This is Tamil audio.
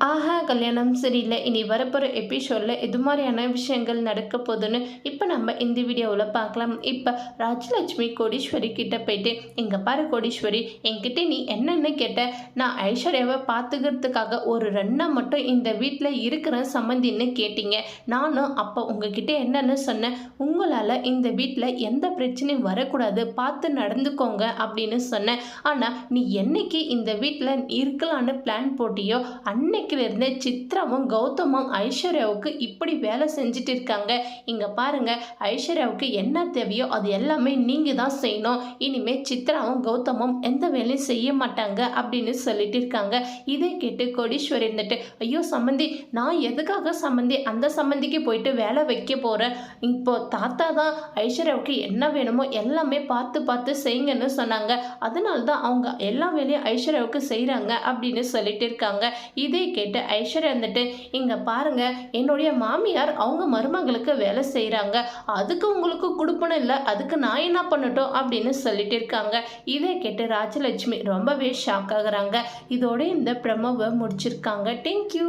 Aha, கல்யாணம் சரியில்லை இனி வரப்போகிற எபிசோடில் இது மாதிரியான விஷயங்கள் நடக்க போகுதுன்னு இப்போ நம்ம இந்த வீடியோவில் பார்க்கலாம். இப்போ ராஜலட்சுமி கோடீஸ்வரி கிட்ட போயிட்டு இங்கே பாரு கோடீஸ்வரி என்கிட்ட நீ என்னென்னு கேட்ட நான் ஐஸ்வர்யாவை பார்த்துக்கிறதுக்காக ஒரு ரெண்டா மட்டும் இந்த வீட்டில் இருக்கிற சம்மந்தின்னு கேட்டீங்க. நானும் அப்போ உங்ககிட்ட என்னென்னு சொன்னேன். உங்களால் இந்த வீட்டில் எந்த பிரச்சனையும் வரக்கூடாது பார்த்து நடந்துக்கோங்க அப்படின்னு சொன்னேன். ஆனால் நீ என்னைக்கு இந்த வீட்டில் இருக்கலான்னு பிளான் போட்டியோ அன்னைக்கிலிருந்து சித்ராவும் கௌதமும் ஐஸ்வர்யாவுக்கு இப்படி வேலை செஞ்சுட்டு இருக்காங்க. இங்கே பாருங்க ஐஸ்வர்யாவுக்கு என்ன தேவையோ அது எல்லாமே நீங்கள் தான் செய்யணும். இனிமே சித்ராவும் கௌதமும் எந்த வேலையும் செய்ய மாட்டாங்க அப்படின்னு சொல்லிட்டு இருக்காங்க. இதை கேட்டு கோடீஸ்வரி இருந்துட்டு ஐயோ சம்மந்தி நான் எதுக்காக சம்மந்தி அந்த சம்மந்திக்கு போயிட்டு வேலை வைக்க போகிறேன் இப்போ தாத்தா தான் ஐஸ்வர்யாவுக்கு என்ன வேணுமோ எல்லாமே பார்த்து பார்த்து செய்யுங்கன்னு சொன்னாங்க. அதனால தான் அவங்க எல்லா வேலையும் ஐஸ்வர்யாவுக்கு செய்கிறாங்க அப்படின்னு சொல்லிட்டு இருக்காங்க. இதை கேட்டு ஐஸ்வர்யா வந்துட்டு இங்கே பாருங்க என்னுடைய மாமியார் அவங்க மருமகளுக்கு வேலை செய்கிறாங்க அதுக்கு உங்களுக்கு கொடுப்பனும் இல்லை அதுக்கு நான் என்ன பண்ணட்டும்? அப்படின்னு சொல்லிட்டு இருக்காங்க. இதை கேட்டு ராஜலட்சுமி ரொம்பவே ஷாக் ஆகுறாங்க. இதோட இந்த பிரமவை முடிச்சிருக்காங்க. தேங்க்யூ